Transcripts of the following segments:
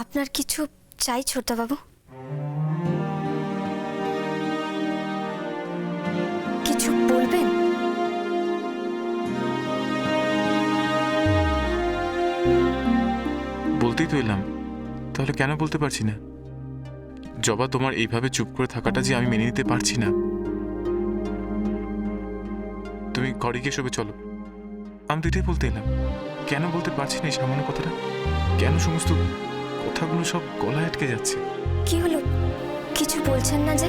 আপনার কিছু চাই ছোটবাবু কিছু বলবেন? বলতেই তো এলাম। তাহলে কেন বলতে পারছি না? জবা, তোমার এইভাবে চুপ করে থাকাটা যে আমি মেনে নিতে পারছি না। তুমি ঘরে গিয়ে শোবে চলো। আমি তো এটাই বলতে এলাম। কেন বলতে পারছি না এই সামান্য কথাটা? কেন সমস্ত কথাগুলো সব গলায় আটকে যাচ্ছে। কি হলো? কিছু বলছেন না যে?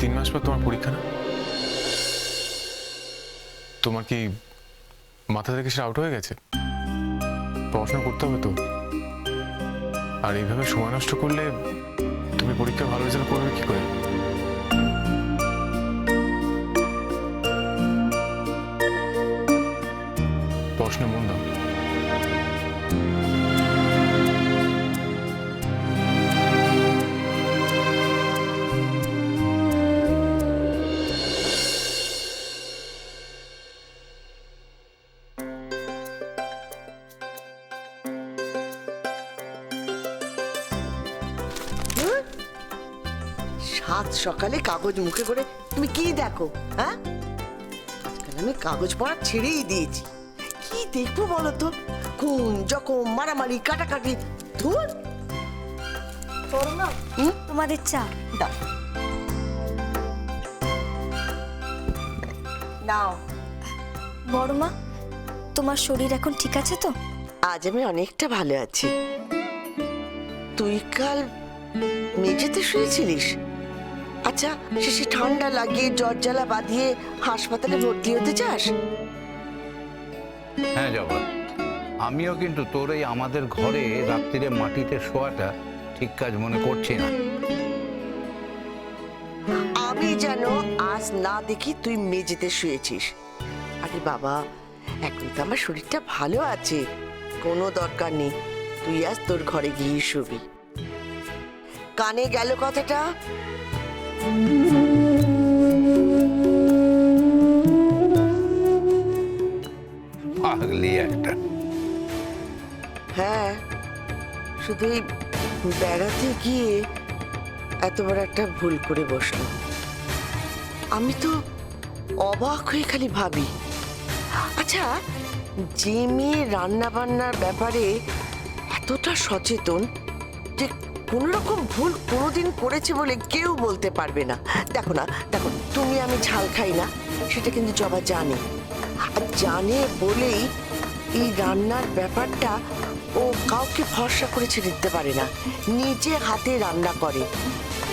তিন মাস পর তোমার পরীক্ষা না? তোমার কি মাথা থেকে সেটা আউট হয়ে গেছে? পড়াশোনা করতে হবে তো। আর এইভাবে সময় নষ্ট করলে তুমি পরীক্ষা ভালো রেজাল্ট করবে কি করে? পড়াশোনা মন দাও সাত সকালে কাগজ মুখে করে তুমি কি দেখো হ্যাঁ? আজকাল আমি কাগজ পড়া ছেড়েই দিয়েছি। কি দেখব বলো তো খুন জখম মারামারি কাটাকাটি ধুর। হুম? তোমাদের চা দাও। নাও। বড় মা তোমার শরীর এখন ঠিক আছে তো? আজ আমি অনেকটা ভালো আছি। তুই কাল মেঝেতে শুয়েছিলিস? আচ্ছা শেষে ঠান্ডা লাগিয়ে জ্বর জ্বালা বাঁধিয়ে হাসপাতালে ভর্তি হতে চাস? হ্যাঁ জবা আমিও কিন্তু তোর এই আমাদের ঘরে রাত্রিরে মাটিতে শোয়াটা ঠিক কাজ মনে করছি না। আমি যেন আজ না দেখি তুই মেঝেতে শুয়েছিস। আরে বাবা এখন তো আমার শরীরটা ভালো আছে। কোনো দরকার নেই তুই আজ তোর ঘরে গিয়ে শুবি। কানে গেল কথাটা? হ্যাঁ শুধু এই বেড়াতে গিয়ে এত বড় একটা ভুল করে বসল আমি তো অবাক হয়ে খালি ভাবি। আচ্ছা যে মেয়ে রান্না বান্নার ব্যাপারে এতটা সচেতন যে কোনো রকম ভুল কোনোদিন করেছে বলে কেউ বলতে পারবে না। দেখো না, দেখো, তুমি আমি ঝাল খাই না, সেটা কিন্তু জবা জানে। আর জানে বলেই এই রান্নার ব্যাপারটা ও কাউকে ভরসা করে ছেড়ে দিতে পারে না। নিজে হাতে রান্না করে।